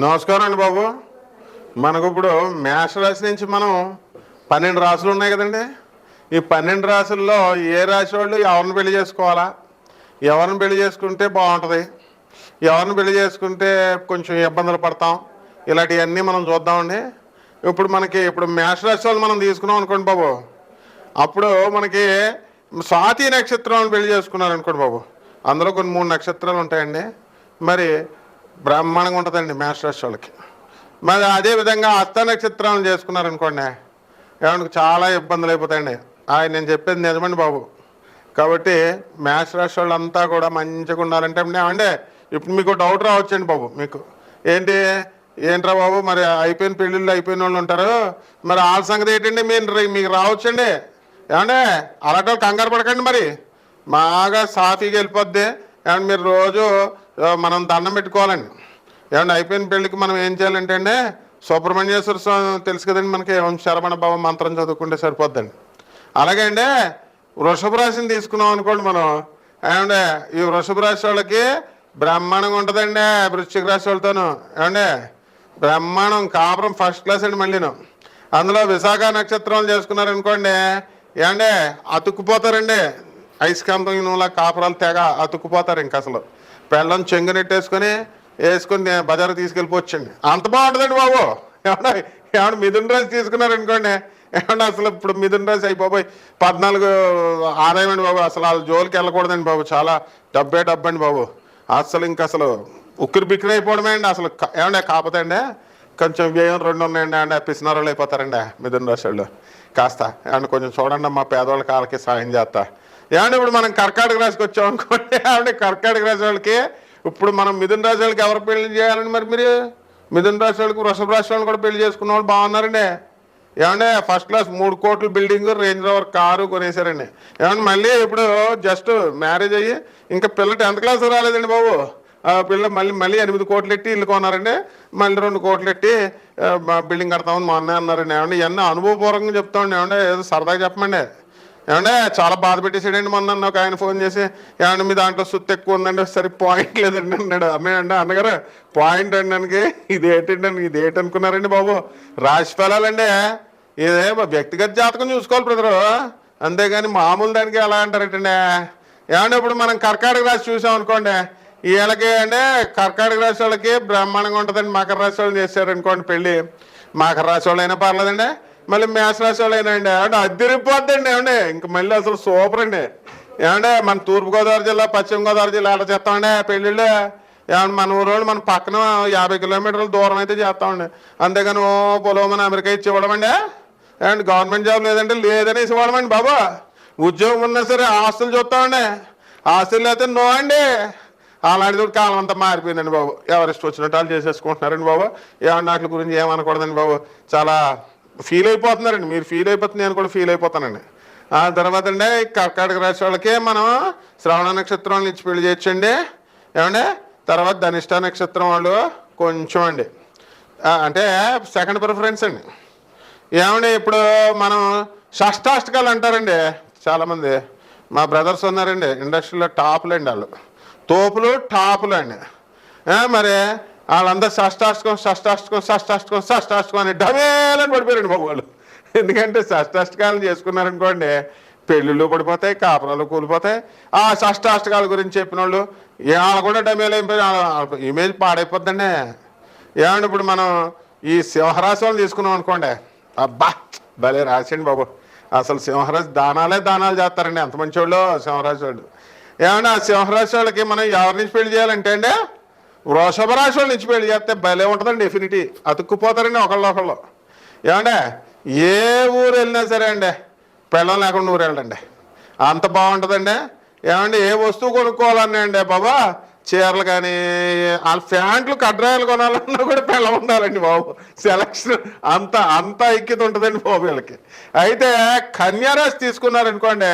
నమస్కారం అండి బాబు. మనకు ఇప్పుడు మేష రాశి నుంచి మనం పన్నెండు రాసులు ఉన్నాయి కదండి. ఈ పన్నెండు రాసుల్లో ఏ రాశి వాళ్ళు ఎవరిని పెళ్ళి చేసుకోవాలా? ఎవరిని పెళ్ళి చేసుకుంటే బాగుంటుంది? ఎవరిని పెళ్ళి చేసుకుంటే కొంచెం ఇబ్బందులు పడతాం? ఇలాంటివన్నీ మనం చూద్దామండి. ఇప్పుడు మనకి ఇప్పుడు మేషరాశి వాళ్ళు మనం తీసుకున్నాం అనుకోండి బాబు. అప్పుడు మనకి స్వాతి నక్షత్రం పెళ్ళి చేసుకున్నారు అనుకోండి బాబు. అందులో కొన్ని మూడు నక్షత్రాలు ఉంటాయండి. మరి బ్రహ్మాండంగా ఉంటుందండి మేషరాశి వాళ్ళకి. మరి అదే విధంగా నక్షత్రాలను చేసుకున్నారు అనుకోండి ఏమన్నా చాలా ఇబ్బందులు అయిపోతాయండి. ఆయన నేను చెప్పేది నిజమండి బాబు. కాబట్టి మేషరాశి వాళ్ళంతా కూడా మంచిగా ఉండాలంటే అంటే ఇప్పుడు మీకు డౌట్ రావచ్చండి బాబు మీకు. ఏంటి ఏంట్రా బాబు మరి అయిపోయిన పెళ్ళిళ్ళు అయిపోయిన వాళ్ళు ఉంటారు. మరి వాళ్ళ సంగతి ఏంటండి మీరు మీకు రావచ్చండి. ఏమంటే అలాంటి వాళ్ళు కంగారు పడకండి మరి. బాగా సాఫీగా వెళ్ళిపోద్ది. ఏమంటే మీరు రోజు మనం దండం పెట్టుకోవాలండి. ఏమంటే అయిపోయిన పెళ్ళికి మనం ఏం చేయాలంటే అండి సుబ్రహ్మణ్యేశ్వర స్వామి తెలుసు కదండి మనకి ఓం శరవణ భవ మంత్రం చదువుకుంటే సరిపోద్దండి. అలాగే అండి వృషభ రాశిని తీసుకున్నాం అనుకోండి మనం. ఏమంటే ఈ వృషభ రాశి వాళ్ళకి బ్రహ్మాండంగా ఉంటుందండి వృశ్చిక రాశి వాళ్ళతోనూ. ఏమండి బ్రహ్మాండం కాపురం ఫస్ట్ క్లాస్ అండి మళ్ళీను. అందులో విశాఖ నక్షత్రం చేసుకున్నారనుకోండి ఏమండి అతుక్కుపోతారండి. ఐస్కాంతం కాపురాలు తెగ అతుక్కుపోతారు ఇంక అసలు. పెళ్ళం చెంగునెట్టేసుకొని వేసుకొని బజారు తీసుకెళ్ళిపోవచ్చండి అంత బాగుంటుందండి బాబు. ఏమన్నా ఏమన్నా మిథున్ రాశి తీసుకున్నారనుకోండి. ఏమన్నా అసలు ఇప్పుడు మిథున్ రాశి అయిపోయి పద్నాలుగు ఆదాయం అండి బాబు. అసలు వాళ్ళ జోలికి వెళ్ళకూడదండి బాబు. చాలా డబ్బే డబ్బండి బాబు. అసలు ఇంక అసలు ఉక్కిరి బిక్కిరి అయిపోవడమే అండి. అసలు క- ఏమండి కాకపోతే అండి కొంచెం వ్యయం రెండు ఉన్నాయండి. అండి పిసినారోళ్ళు అయిపోతారండి మిథున రాశి వాళ్ళు. కాస్త అండ్ కొంచెం చూడండి మా పేదవాళ్ళ కాళ్ళకి సాయం చేస్తా. ఏమంటే ఇప్పుడు మనం కర్కాటక రాశికి వచ్చాం అనుకోండి ఏమంటే కర్కాటక రాశి వాళ్ళకి ఇప్పుడు మనం మిథున రాశి వాళ్ళకి ఎవరు పెళ్ళి చేయాలండి మరి మీరు? మిథున రాశి వాళ్ళకి వృషభ రాశి వాళ్ళు కూడా పెళ్ళి చేసుకున్న వాళ్ళు బాగున్నారండి. ఏమంటే ఫస్ట్ క్లాస్ మూడు కోట్ల బిల్డింగ్ రేంజ్ రోవర్ కారు కొనేసారండి ఏమంటే మళ్ళీ ఇప్పుడు జస్ట్ మ్యారేజ్ అయ్యి ఇంకా పిల్ల టెన్త్ క్లాస్ రాలేదండి బాబు. ఆ పిల్ల మళ్ళీ మళ్ళీ ఎనిమిది కోట్లు ఎట్టి ఇల్లు కొన్నారండి. మళ్ళీ రెండు కోట్లు ఎట్టి బిల్డింగ్ కడతామని మా అన్నయ్య అన్నారండి. ఏమంటే ఇవన్నీ అనుభవపూర్వకంగా చెప్తామండి. ఏమంటే ఏదో సరదాగా చెప్పమండి. ఏమంటే చాలా బాధ పెట్టేసాడండి మొన్న నన్ను. ఒక ఆయన ఫోన్ చేసి ఏమంటే మీ దాంట్లో సుత్తి ఎక్కువ ఉందండి సరే పాయింట్ లేదండి అన్నాడు. అమ్మాయి అన్నగారు పాయింట్ అండి దానికి ఇది ఏంటండి ఇది ఏంటనుకున్నారండి బాబు? రాశి ఫలాలండి ఇదే వ్యక్తిగత జాతకం చూసుకోవాలి బ్రదరు. అంతేగాని మామూలు దానికి ఎలా అంటారటండి? ఏమంటే ఇప్పుడు మనం కర్కాటక రాశి చూసాం అనుకోండి వీళ్ళకి అంటే కర్కాటక రాశి వాళ్ళకి బ్రహ్మాండంగా ఉంటుందండి. మకర రాశి వాళ్ళు చేశారనుకోండి పెళ్ళి. మకర రాశి వాళ్ళు అయినా పర్లేదండి. మళ్ళీ మేష రాశి వాళ్ళు అయినా ఏమంటే అద్దరిపోద్దండి ఏమండి? ఇంక మళ్ళీ అసలు సూపర్ అండి. ఏమంటే మన తూర్పుగోదావరి జిల్లా పశ్చిమ గోదావరి జిల్లా ఎలా చేస్తామండి? పెళ్ళిళ్ళు. ఏమన్నా మన ఊరోళ్ళు మన పక్కన యాభై కిలోమీటర్ల దూరం అయితే చేస్తామండి. అంతేగాని ఓ పొలం మన అమెరికా ఇచ్చి ఇవ్వడమండి. అండ్ గవర్నమెంట్ జాబ్ లేదంటే లేదనేసి ఇవ్వడమండి బాబా. ఉద్యోగం ఉన్నా సరే ఆస్తులు చూస్తామండి. ఆస్తులు అయితే నో అండి. అలాంటిది కాలం అంతా మారిపోయిందండి బాబు. ఎవరిస్ట్ వచ్చినట్టు వాళ్ళు చేసేసుకుంటున్నారండి బాబు. ఏమన్నా వాటి గురించి ఏమనకూడదండి బాబు. చాలా ఫీల్ అయిపోతున్నారండి. మీరు ఫీల్ అయిపోతుంది నేను కూడా ఫీల్ అయిపోతానండి. ఆ తర్వాత అండి కర్కాటక రాశి వాళ్ళకి మనం శ్రవణ నక్షత్రం ఇచ్చి పెళ్ళి చేయొచ్చండి. ఏమండి? తర్వాత ధనిష్ట నక్షత్రం వాళ్ళు కొంచెం అండి. అంటే సెకండ్ ప్రిఫరెన్స్ అండి. ఏమండి? ఇప్పుడు మనం షష్టాష్టకాలు అంటారండి చాలామంది. మా బ్రదర్స్ ఉన్నారండి. ఇండస్ట్రీలో టాపులు అండి వాళ్ళు. తోపులు టాపులు అండి. మరి వాళ్ళందరూ షష్టాష్టకం షష్టాష్టకం షష్టాష్టకం షష్టాష్టకం అని డబేలని పడిపోయారండి బాబు వాళ్ళు ఎందుకంటే షష్టాష్టకాలను చేసుకున్నారనుకోండి పెళ్ళిళ్ళు పడిపోతాయి కాపురాలు కూలిపోతాయి. ఆ షష్టాష్టకాల గురించి చెప్పిన వాళ్ళు వాళ్ళు కూడా డమేలు అయిపోయి ఇమేజ్ పాడైపోద్దండి. ఏమంటే ఇప్పుడు మనం ఈ సింహరాశి వాళ్ళని తీసుకున్నాం అనుకోండి అబ్బా భలే రాసండి బాబు. అసలు సింహరాశి దానాలే దానాలు చేస్తారండి ఎంత మంచి వాళ్ళు సింహరాశి వాళ్ళు. ఏమన్నా ఆ సింహరాశి వాళ్ళకి మనం ఎవరి నుంచి పెళ్ళి చేయాలంటే అండి వృషభ రాశి నుంచి పెళ్ళి చేస్తే భలే ఉంటుందండి డెఫినిటీ అతుక్కుపోతారండి ఒకళ్ళు ఒకళ్ళు. ఏమంటే ఏ ఊరు వెళ్ళినా సరే అండి పెళ్ళం లేకుండా ఊరు వెళ్ళండి అంత బాగుంటుందండి. ఏమండి? ఏ వస్తువు కొనుక్కోవాలన్నాయండి బాబా? చీరలు కానీ వాళ్ళ ప్యాంట్లు కడ్రాయలు కొనాలన్నా కూడా పిల్ల ఉండాలండి బాబు. సెలక్షన్ అంత అంత ఐక్యత ఉంటుందండి బాబు వీళ్ళకి. అయితే కన్యారాశి తీసుకున్నారనుకోండి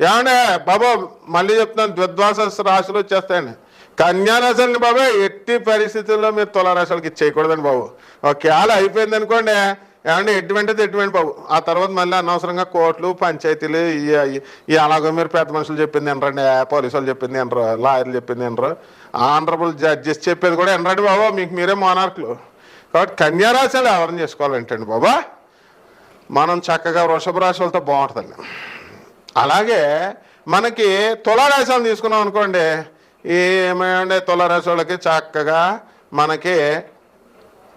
ఏమంటే బాబా మళ్ళీ చెప్తున్నాను ద్విద్వాస రాశులు వచ్చేస్తాయండి. కన్యారాశులని బాబు ఎట్టి పరిస్థితుల్లో మీరు తులారాశులకి ఇచ్చేయకూడదండి బాబు. ఒకవేళ అయిపోయింది అనుకోండి ఏమంటే ఎటువంటిది ఎటువంటి బాబు ఆ తర్వాత మళ్ళీ అనవసరంగా కోర్టులు పంచాయతీలు ఈ- అలాగో మీరు పెద్ద మనుషులు చెప్పింది ఏంటండి పోలీసు వాళ్ళు చెప్పింది ఏంటరు లాయర్లు చెప్పింది ఏంటరు ఆనరబుల్ జడ్జెస్ చెప్పేది కూడా ఏంటండి బాబు మీకు మీరే మోనార్కులు. కాబట్టి కన్యారాశులు ఎవరిని చేసుకోవాలంటండి బాబా మనం చక్కగా వృషభ రాశులతో బాగుంటుందండి. అలాగే మనకి తులారాశులను తీసుకున్నాం అనుకోండి ఏమంటే తులారాశి చక్కగా మనకి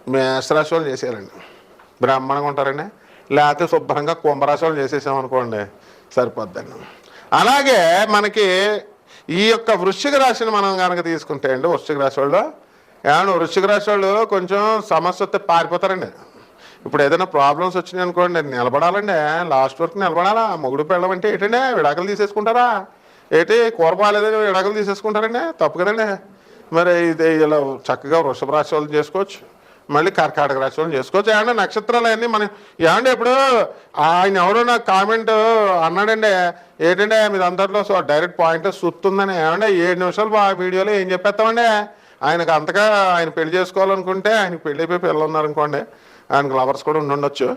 మేషరాశి చేసేయాలండి బ్రాహ్మణంగా ఉంటారండి. లేకపోతే శుభ్రంగా కుంభరాశి చేసేసామనుకోండి సరిపోద్దండి. అలాగే మనకి ఈ యొక్క వృశ్చిక రాశిని మనం కనుక తీసుకుంటే అండి వృశ్చిక రాశి వాళ్ళు ఏమన్నా వృశ్చిక రాశి వాళ్ళు కొంచెం సమస్య వస్తే పారిపోతారండి. ఇప్పుడు ఏదైనా ప్రాబ్లమ్స్ వచ్చినాయి అనుకోండి నిలబడాలండి. లాస్ట్ వరకు నిలబడాలా? మొగుడు పెళ్ళమంటే ఏంటండి? విడాకులు తీసేసుకుంటారా? ఏంటి కూర బాగాలేదని విడాకులు తీసేసుకుంటారండి? తప్పు కదండి. మరి ఇది ఇలా చక్కగా వృషభ రాశి వాళ్ళు చేసుకోవచ్చు. మళ్ళీ కర్కాటక రాశి వాళ్ళు చేసుకోవచ్చు. ఏమంటే నక్షత్రాలు అన్నీ మనం ఏమంటే ఇప్పుడు ఆయన ఎవరో నాకు కామెంట్ అన్నాడండి. ఏంటంటే మీరు అందరిలో సో డైరెక్ట్ పాయింట్ సుత్తుందని. ఏమంటే ఏడు నిమిషాలు ఆ వీడియోలో ఏం చెప్పేస్తామండి? ఆయనకు అంతగా ఆయన పెళ్ళి చేసుకోవాలనుకుంటే ఆయనకు పెళ్ళి అయిపోయి పిల్లలు ఉన్నారనుకోండి. ఆయనకు లవర్స్ కూడా ఉండి ఉండొచ్చు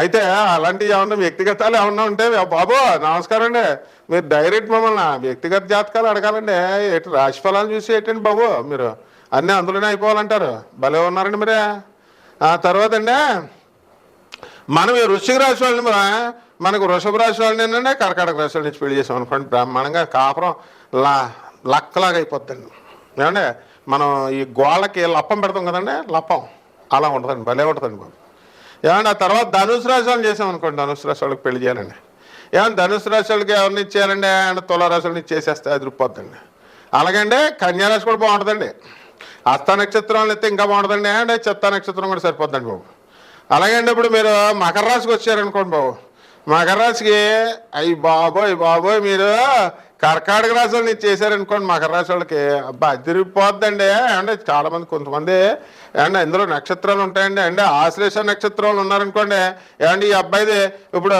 అయితే అలాంటివి ఏమన్నా వ్యక్తిగతాలు ఏమన్నా ఉంటే బాబు నమస్కారం అండి. మీరు డైరెక్ట్ మమ్మల్ని వ్యక్తిగత జాతకాలు అడగాలండి. ఎటు రాశి ఫలాలు చూసి ఏంటండి బాబు మీరు. అన్నీ అందులోనే అయిపోవాలంటారు. భలే ఉన్నారండి మీరే. ఆ తర్వాత అండి మనం ఈ వృశ్చిక రాశి వాళ్ళని మనకు వృషభ రాశి వాళ్ళని ఏంటంటే కర్కాటక రాశి వాళ్ళ నుంచి పెళ్ళి చేసాం అనుకోండి బ్రహ్మాండంగా కాపురం లా లక్కలాగా అయిపోద్దండి. ఏమంటే మనం ఈ గోళ్ళకి లప్పం పెడతాం కదండి లప్పం. అలా ఉంటుందండి భలే ఉంటుందండి బాబు. ఏమన్నా తర్వాత ధనుసు రాశి వాళ్ళని చేసాం అనుకోండి ధనుసు రాశి వాళ్ళకి పెళ్ళి చేయాలండి. ఏమన్నా ధనుసు రాశి వాళ్ళకి ఎవరిని ఇచ్చేయాలండి? ఆయన తుల వాళ్ళని ఇచ్చేసేస్తే అది రుప్పొద్దండి అలాగండి కన్యారాశి కూడా బాగుంటుందండి. హస్త నక్షత్రం అయితే ఇంకా బాగుంటుందండి. అంటే చెత్త నక్షత్రం కూడా సరిపోద్దండి బాబు. అలాగండి ఇప్పుడు మీరు మకర రాశికి వచ్చారనుకోండి బాబు. మకర రాశికి అయ్యి బాబోయ్ బాబోయ్ మీరు కర్కాటక రాశి వాళ్ళని చేశారనుకోండి మకర రాశి వాళ్ళకి అబ్బా తిరిగిపోద్దండి. అంటే చాలా మంది కొంతమంది ఏమంటే ఇందులో నక్షత్రాలు ఉంటాయండి. అంటే ఆశ్లేష నక్షత్రాలు ఉన్నారనుకోండి ఏమండి ఈ అబ్బాయిది ఇప్పుడు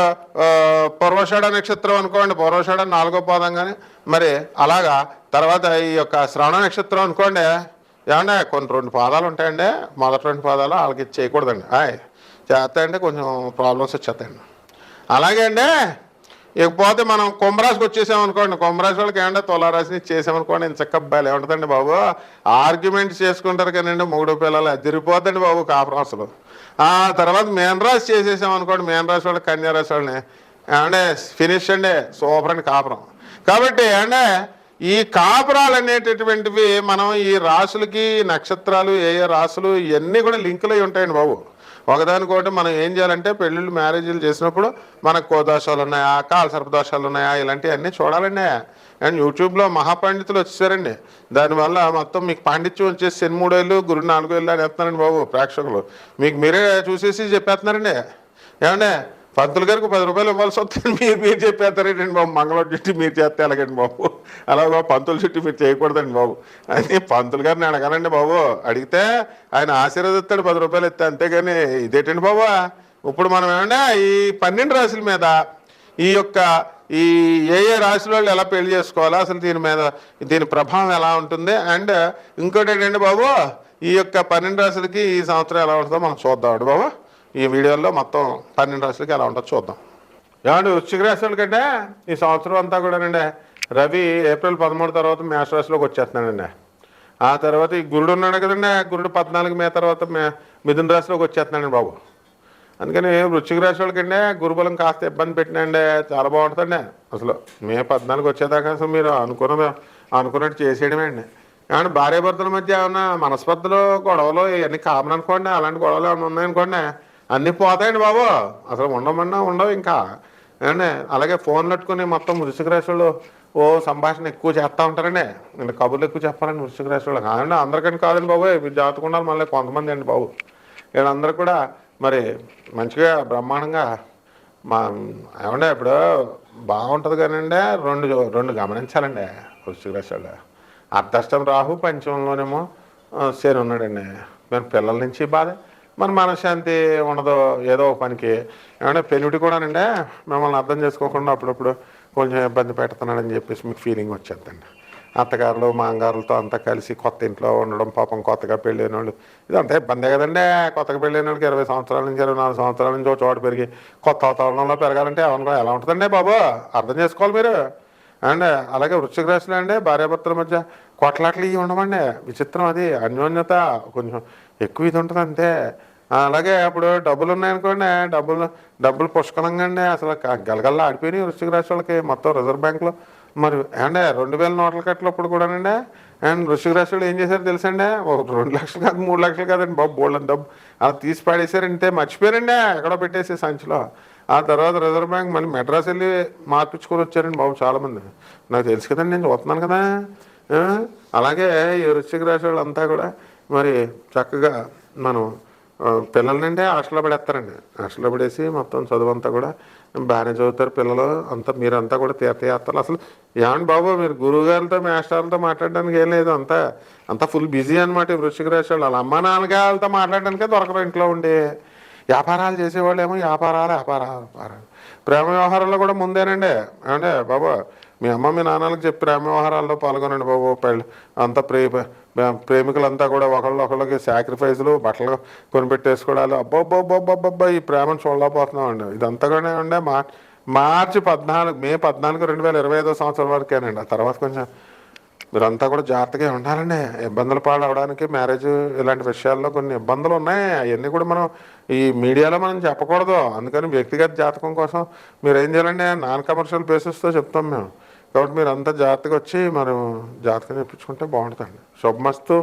పూర్వషాఢ నక్షత్రం అనుకోండి పూర్వషాఢ నాలుగో పాదం కానీ మరి అలాగా తర్వాత ఈ యొక్క శ్రవణ నక్షత్రం అనుకోండి ఏమంటే కొన్ని రెండు పాదాలు ఉంటాయండి మొదటి రెండు పాదాలు వాళ్ళకి చేయకూడదండి ఆయ్ చేస్తాయంటే కొంచెం ప్రాబ్లమ్స్ వచ్చేస్తాయండి. అలాగే అండి ఇకపోతే మనం కుంభరాశికి వచ్చేసామనుకోండి కుంభరాశి వాళ్ళకి ఏమంటే తులారాశిని చేసామనుకోండి ఇంత చక్క అబ్బాయిలు బాబు. ఆర్గ్యుమెంట్స్ చేసుకుంటారు కానండి మూడు పిల్లలు అదిరిపోద్దండి బాబు కాపురాసులు ఆ తర్వాత మేనరాశి చేసేసామనుకోండి మేనరాశి వాళ్ళు కన్యారాశి వాళ్ళని. ఏమంటే ఫినిష్ అండి సూపర్ అండి కాపురం. కాబట్టి అంటే ఈ కాపురాలు అనేటటువంటివి మనం ఈ రాసులకి నక్షత్రాలు ఏ ఏ రాసులు ఇవన్నీ కూడా లింకులు అయి ఉంటాయండి బాబు. ఒకదానికోటి మనం ఏం చేయాలంటే పెళ్ళిళ్ళు మ్యారేజీలు చేసినప్పుడు మనకు కోదోషాలు ఉన్నాయా కాల సర్పదోషాలు ఉన్నాయా ఇలాంటివన్నీ చూడాలండి. అండ్ యూట్యూబ్లో మహాపండితులు వచ్చేసారండి. దానివల్ల మొత్తం మీకు పాండిత్యం వచ్చేసి ఎన్ని మూడేళ్ళు గురు నాలుగేళ్ళు అని చెప్తున్నారండి బాబు ప్రేక్షకులు. మీకు మీరే చూసేసి చెప్పేస్తున్నారండి. ఏమండే? పంతులు గారికి పది రూపాయలు ఇవ్వాల్సి వస్తుంది. మీరు మీరు చెప్పేస్తారేంటండి బాబు. మంగళవారం చుట్టి మీరు చేస్తే ఎలాగండి బాబు? అలాగే పంతుల చుట్టి మీరు చేయకూడదండి బాబు. అని పంతులు గారిని అడగాలండి బాబు. అడిగితే ఆయన ఆశీర్వదిస్తాడు పది రూపాయలు ఇస్తే అంతేగాని ఇదేంటండి బాబు? ఇప్పుడు మనం ఏమంటే ఈ పన్నెండు రాశుల మీద ఈ యొక్క ఈ ఏ ఏ రాశుల వాళ్ళు ఎలా పెళ్ళి చేసుకోవాలా అసలు దీని మీద దీని ప్రభావం ఎలా ఉంటుంది? అండ్ ఇంకోటి ఏంటంటే బాబు? ఈ యొక్క పన్నెండు రాశులకి ఈ సంవత్సరం ఎలా ఉంటుందో మనం చూద్దాం బాబు. ఈ వీడియోలో మొత్తం పన్నెండు రాశులకి ఎలా ఉంటుందో చూద్దాం. ఏమండి వృశ్చిక రాశి కంటే ఈ సంవత్సరం అంతా కూడానండి రవి ఏప్రిల్ పదమూడు తర్వాత మేషరాశిలోకి వచ్చేస్తున్నాడండి. ఆ తర్వాత ఈ గురుడు ఉన్నాడు కదండి గురుడు పద్నాలుగు మే తర్వాత మే మిథున రాశిలోకి వచ్చేస్తున్నాడండి బాబు. అందుకని వృశ్చిక రాశి వాళ్ళకండి గురుబలం కాస్త ఇబ్బంది పెట్టినండి చాలా బాగుంటుందండి. అసలు మే పద్నాలుగు వచ్చేదాకా అసలు మీరు అనుకున్న అనుకున్నట్టు చేసేయడమే అండి. ఏమన్నా భార్యాభర్తల మధ్య ఏమన్నా మనస్పర్ధలు గొడవలు ఇవన్నీ కామన్ అనుకోండి అలాంటి గొడవలు ఏమైనా ఉన్నాయనుకోండి అన్నీ పోతాయండి బాబు. అసలు ఉండమన్నా ఉండవు ఇంకా. ఏమండి? అలాగే ఫోన్లు పెట్టుకుని మొత్తం వృశ్చిక ఓ సంభాషణ ఎక్కువ చేస్తూ ఉంటారండి. నేను కబుర్లు ఎక్కువ చెప్పాలండి వృశ్చిక రాశి కాదండి అందరికని కాదండి బాబు. మీరు జాతకు మళ్ళీ కొంతమంది అండి బాబు. వీళ్ళందరూ కూడా మరి మంచిగా బ్రహ్మాండంగా మా ఏమంటే ఇప్పుడు బాగుంటుంది కానండి. రెండు రెండు గమనించాలండి వృశ్చిక రాశి అర్ధష్టం రాహు పంచమంలోనేమో శని ఉన్నాడండి. మేము పిల్లల నుంచి బాధ. మన మనశ్శాంతి ఉండదు ఏదో ఒక పనికి. ఏమంటే పెళ్ళిటి కూడానండి మిమ్మల్ని అర్థం చేసుకోకుండా అప్పుడప్పుడు కొంచెం ఇబ్బంది పెడుతున్నాడని చెప్పేసి మీకు ఫీలింగ్ వచ్చేద్దండి. అత్తగారులు మాంగారులతో అంతా కలిసి కొత్త ఇంట్లో ఉండడం పాపం కొత్తగా పెళ్ళైన వాళ్ళు. ఇదంతా ఇబ్బందే కదండి కొత్తగా పెళ్ళైన వాళ్ళకి ఇరవై సంవత్సరాల నుంచి ఇరవై నాలుగు సంవత్సరాల నుంచి ఒక చోట పెరిగి కొత్త వాతావరణంలో పెరగాలంటే ఎవరికో ఎలా ఉంటుందండి బాబు? అర్థం చేసుకోవాలి మీరు. అండ్ అలాగే వృశ్చిక రాశులు అండి భార్యాభర్తల మధ్య కొట్లాట్లు ఇవి ఉండమండి విచిత్రం అది అన్యోన్యత కొంచెం ఎక్కువ ఇది ఉంటుంది అంతే. అలాగే ఇప్పుడు డబ్బులు ఉన్నాయనుకోండి డబ్బులు డబ్బులు పుష్కలంగా అండి అసలు క- గలగల్లా ఆడిపోయినాయి వృశ్చిక రాశి వాళ్ళకి మొత్తం రిజర్వ్ బ్యాంక్లో. మరి అండి రెండు వేల నోట్ల కట్టినప్పుడు కూడానండి అండ్ వృశ్చిక రాశి ఏం చేశారు తెలుసండి? ఒక రెండు లక్షలు కాదు మూడు లక్షలు కాదండి బాబు బోల్డ్ డబ్బు. అలా తీసి పాడేశారంటే మర్చిపోయారండి ఎక్కడో పెట్టేసి సంచిలో. ఆ తర్వాత రిజర్వ్ బ్యాంక్ మళ్ళీ మెడ్రాస్ వెళ్ళి మార్పించుకొని వచ్చారండి బాబు చాలామంది. నాకు తెలుసు కదండి నేను చూస్తున్నాను కదా. అలాగే ఈ వృశ్చిక రాశి వాళ్ళంతా కూడా మరి చక్కగా మనం ఆ, పిల్లల్నంటే హాస్టల్లో పడేస్తారండి. హాస్టల్లో పడేసి మొత్తం చదువు అంతా కూడా బాగానే చదువుతారు పిల్లలు. అంతా మీరంతా కూడా తీర్థయాత్రలు. అసలు ఏమండి బాబు మీరు గురువుగారితో మాస్టర్లతో మాట్లాడడానికి ఏం లేదు. అంతా అంతా ఫుల్ బిజీ అనమాట వృషిక వృశ్చిక వాళ్ళు. వాళ్ళ అమ్మ నాన్నగారితో మాట్లాడడానికే దొరకరు ఇంట్లో ఉండి. వ్యాపారాలు చేసేవాళ్ళు ఏమో వ్యాపారాలు వ్యాపారాలు వ్యాపారాలు. ప్రేమ వ్యవహారాల్లో కూడా ముందేనండి. అంటే బాబు మీ అమ్మ మీ నాన్నలకు చెప్పి ప్రేమ వ్యవహారాల్లో పాల్గొనండి బాబు. పెళ్ళి అంతా ప్రే ప్రేమికులంతా కూడా ఒకళ్ళొకళ్ళకి సాక్రిఫైస్లు బట్టలు కొనిపెట్టేసుకోవడాలు అబ్బబ్బబ్బబ్బబ్బా ఈ ప్రేమను చూడలేకపోతున్నాం అండి ఇదంతా కూడా ఉండే మా మార్చి పద్నాలుగు మే పద్నాలుగు రెండు వేల ఇరవై ఐదో సంవత్సరం వరకేనండి. ఆ తర్వాత కొంచెం మీరంతా కూడా జాగ్రత్తగా ఉండాలండి. ఇబ్బందులు పాడవడానికి మ్యారేజ్ ఇలాంటి విషయాల్లో కొన్ని ఇబ్బందులు ఉన్నాయి. అవన్నీ కూడా మనం ఈ మీడియాలో మనం చెప్పకూడదు. అందుకని వ్యక్తిగత జాతకం కోసం మీరు ఏం చేయాలండి? నాన్ కమర్షియల్ బేసిస్తో చెప్తాం మేము. కాబట్టి మీరు అంతా జాగ్రత్తగా వచ్చి మనం జాతకం చెప్పించుకుంటే బాగుంటుందండి శుభమస్తు